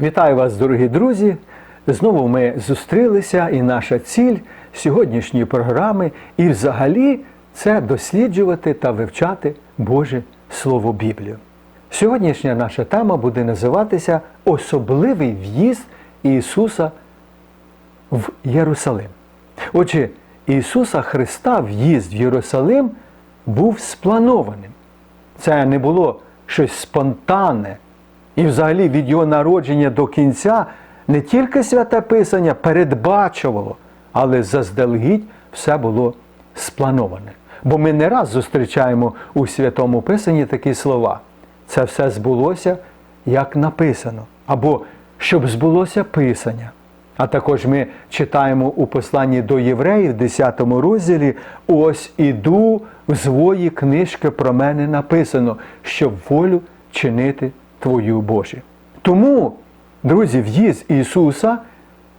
Вітаю вас, дорогі друзі! Знову ми зустрілися, і наша ціль сьогоднішньої програми, і взагалі це досліджувати та вивчати Боже Слово Біблію. Сьогоднішня наша тема буде називатися Особливий в'їзд Ісуса в Єрусалим. Отже, Ісуса Христа в'їзд в Єрусалим був спланованим. Це не було щось спонтанне. І взагалі від його народження до кінця не тільки святе Писання передбачувало, але заздалегідь все було сплановане. Бо ми не раз зустрічаємо у Святому Писанні такі слова. Це все збулося, як написано, або щоб збулося Писання. А також ми читаємо у посланні до євреїв, 10 розділі, ось іду в свої книжки про мене написано, щоб волю чинити Твою Божу. Тому, друзі, в'їзд Ісуса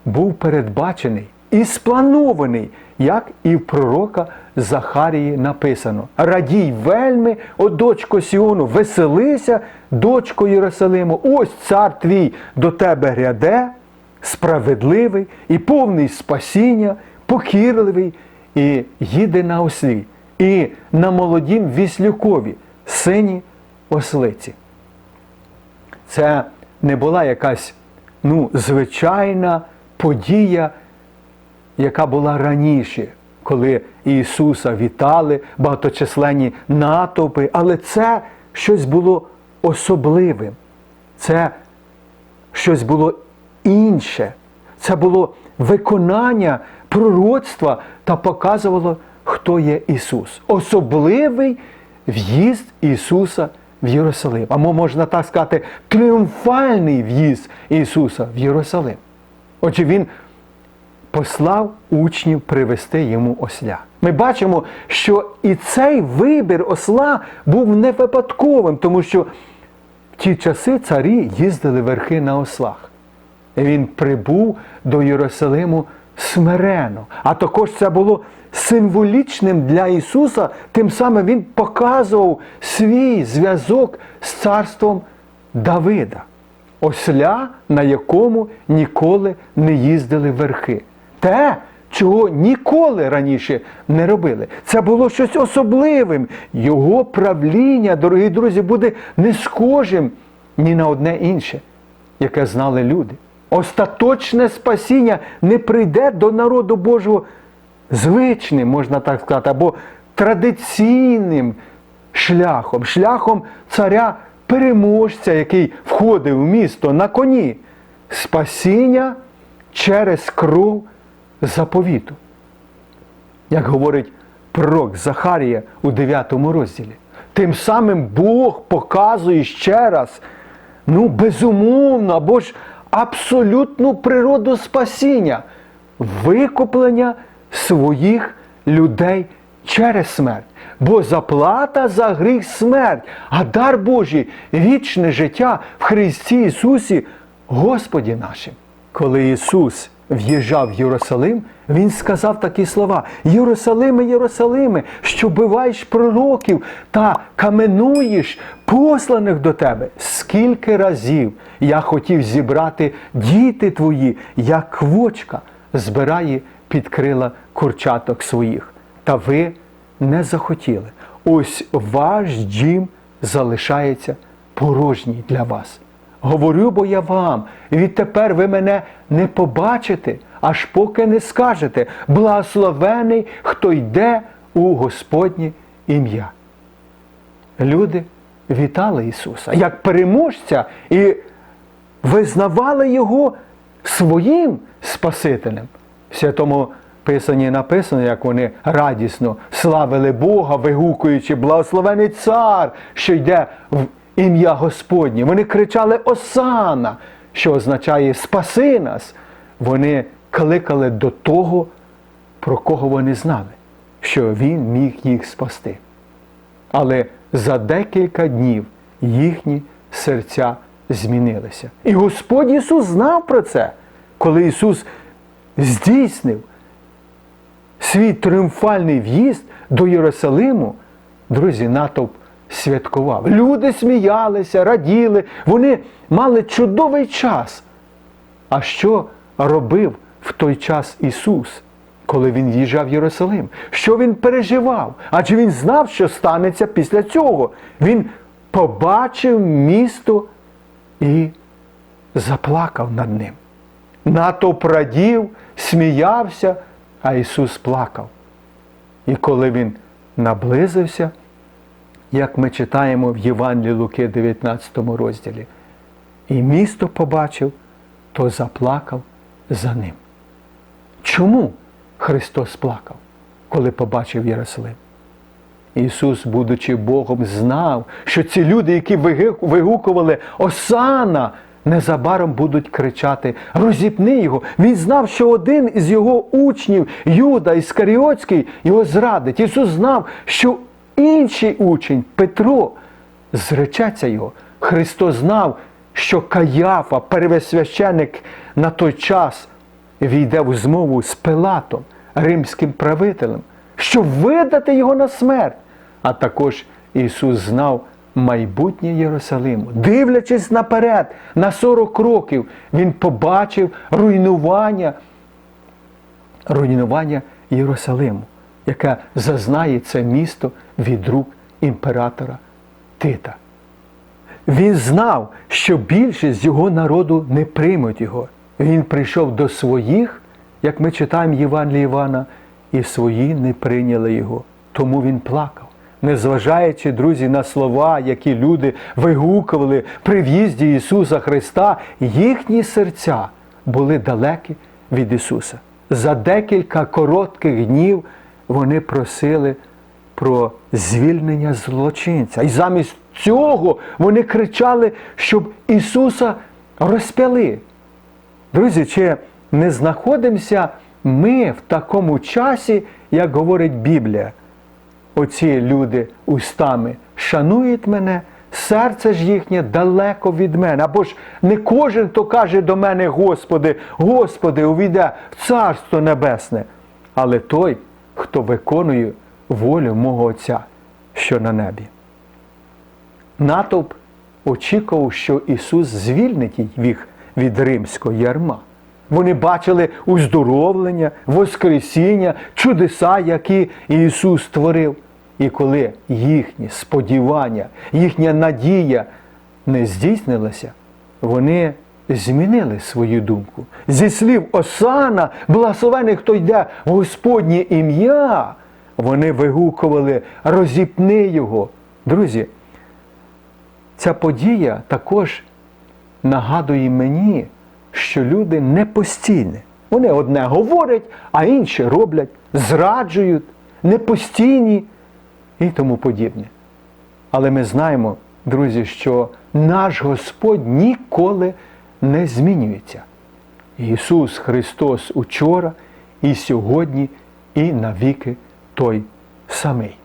був передбачений і спланований, як і в пророка Захарії написано. Радій вельми, о дочко Сіону, веселися, дочко Єрусалиму, ось цар твій до тебе гряде, справедливий і повний спасіння, покірливий і їде на ослі, і на молодім віслюкові, сині ослиці. Це не була якась ну, звичайна подія, яка була раніше, коли Ісуса вітали багаточисленні натовпи, але це щось було особливим. Це щось було інше. Це було виконання пророцтва та показувало, хто є Ісус. Особливий в'їзд Ісуса в Єрусалим. Або можна так сказати, тріумфальний в'їзд Ісуса в Єрусалим. Отже, Він послав учнів привести йому осля. Ми бачимо, що і цей вибір осла був не випадковим, тому що в ті часи царі їздили верхи на ослах. І Він прибув до Єрусалиму смирено. А також це було символічним для Ісуса, тим самим Він показував свій зв'язок з царством Давида, осля, на якому ніколи не їздили верхи. Те, чого ніколи раніше не робили. Це було щось особливим. Його правління, дорогі друзі, буде не схожим ні на одне інше, яке знали люди. Остаточне спасіння не прийде до народу Божого звичним, можна так сказати, або традиційним шляхом, шляхом царя-переможця, який входив в місто на коні. Спасіння через кров заповіту. Як говорить пророк Захарія у 9 розділі. Тим самим Бог показує ще раз, ну, безумовно, або ж абсолютну природу спасіння, викуплення своїх людей через смерть. Бо заплата за гріх смерть, а дар Божий вічне життя в Христі Ісусі, Господі нашим. Коли Ісус в'їжджав в Єрусалим, Він сказав такі слова: Єрусалиме, Єрусалиме, що биваєш пророків та каменуєш посланих до тебе. Скільки разів я хотів зібрати діти твої, як квочка збирає під крила курчаток своїх. Та ви не захотіли. Ось ваш дім залишається порожній для вас. Говорю бо я вам, і відтепер ви мене не побачите, аж поки не скажете, благословений, хто йде у Господнє ім'я. Люди вітали Ісуса як переможця і визнавали Його своїм Спасителем. В святому Писанні написано, як вони радісно славили Бога, вигукуючи благословений цар, що йде в ім'я Господнє. Вони кричали Осана, що означає Спаси нас. Вони кликали до того, про кого вони знали, що Він міг їх спасти. Але за декілька днів їхні серця змінилися. І Господь Ісус знав про це, коли Ісус здійснив свій тріумфальний в'їзд до Єрусалиму, друзі, натовп святкував. Люди сміялися, раділи, вони мали чудовий час. А що робив в той час Ісус, коли Він в'їжджав в Єрусалим? Що Він переживав? Адже Він знав, що станеться після цього. Він побачив місто і заплакав над ним. Натовп радів, сміявся, а Ісус плакав. І коли Він наблизився, як ми читаємо в Євангелії Луки 19 розділі, і місто побачив, то заплакав за ним. Чому Христос плакав, коли побачив Єрусалим? Ісус, будучи Богом, знав, що ці люди, які вигукували Осана, незабаром будуть кричати Розіпни його. Він знав, що один із його учнів, Юда Іскаріотський, його зрадить. Ісус знав, що інший учень, Петро, зречеться його. Христос знав, що Каяфа, первосвященик на той час, війде в змову з Пилатом, римським правителем, щоб видати його на смерть. А також Ісус знав майбутнє Єрусалиму. Дивлячись наперед, на 40 років, Він побачив руйнування, руйнування Єрусалиму, яке зазнає це місто від рук імператора Тита. Він знав, що більшість його народу не приймуть його. Він прийшов до своїх, як ми читаємо Євангелії Івана, і свої не прийняли його. Тому він плакав. Незважаючи, друзі, на слова, які люди вигукували при в'їзді Ісуса Христа, їхні серця були далекі від Ісуса. За декілька коротких днів вони просили про звільнення злочинця. І замість цього вони кричали, щоб Ісуса розп'яли. Друзі, чи не знаходимося ми в такому часі, як говорить Біблія? Оці люди устами шанують мене, серце ж їхнє далеко від мене. Або ж не кожен, хто каже до мене, Господи, Господи, увійде в Царство Небесне, але той, хто виконує волю мого Отця, що на небі. Натовп очікував, що Ісус звільнить їх від римського ярма. Вони бачили уздоровлення, Воскресіння, чудеса, які Ісус створив. І коли їхні сподівання, їхня надія не здійснилася, вони змінили свою думку. Зі слів Осана, благословений, хто йде в Господнє ім'я, вони вигукували розіпни його. Друзі, ця подія також нагадує мені, що люди не постійні. Вони одне говорять, а інше роблять, зраджують, непостійні і тому подібне. Але ми знаємо, друзі, що наш Господь ніколи не змінюється. Ісус Христос учора, і сьогодні, і навіки той самий.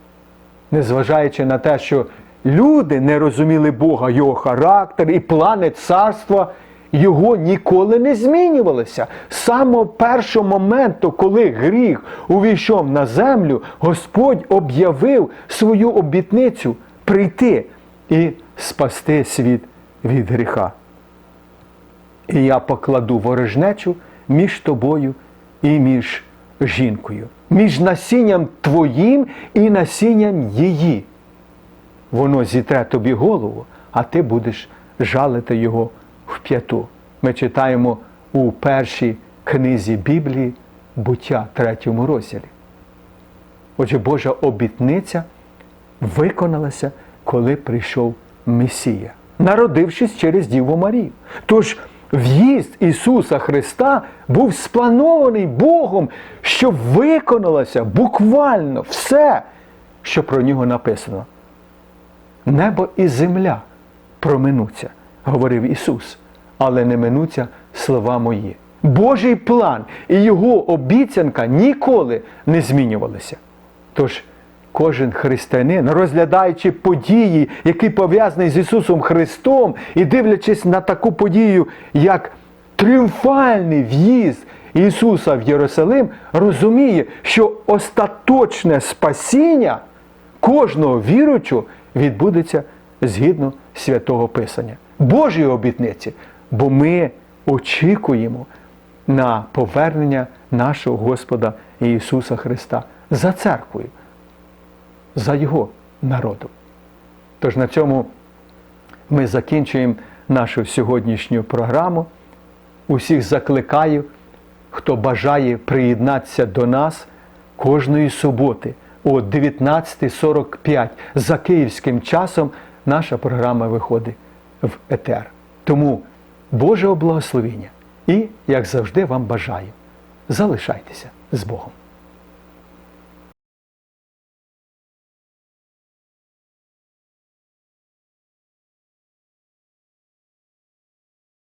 Незважаючи на те, що люди не розуміли Бога, Його характер і плани царства, його ніколи не змінювалися. З самого першого моменту, коли гріх увійшов на землю, Господь об'явив свою обітницю прийти і спасти світ від гріха. І я покладу ворожнечу між тобою і між жінкою, між насінням твоїм і насінням її. Воно зітре тобі голову, а ти будеш жалити його в п'яту. Ми читаємо у першій книзі Біблії буття третьому розділі. Отже, Божа обітниця виконалася, коли прийшов Месія, народившись через Діву Марію. Тож в'їзд Ісуса Христа був спланований Богом, щоб виконалося буквально все, що про нього написано. Небо і земля проминуться, говорив Ісус, але не минуться слова мої. Божий план і Його обіцянка ніколи не змінювалися. Тож кожен християнин, розглядаючи події, які пов'язані з Ісусом Христом, і дивлячись на таку подію, як тріумфальний в'їзд Ісуса в Єрусалим, розуміє, що остаточне спасіння кожного віруючого відбудеться згідно святого Писання, Божої обітниці. Бо ми очікуємо на повернення нашого Господа Ісуса Христа за церквою, за Його народом. Тож на цьому ми закінчуємо нашу сьогоднішню програму. Усіх закликаю, хто бажає приєднатися до нас кожної суботи о 19.45 за київським часом наша програма виходить в етер. Тому Божого благословення і, як завжди, вам бажаю. Залишайтеся з Богом.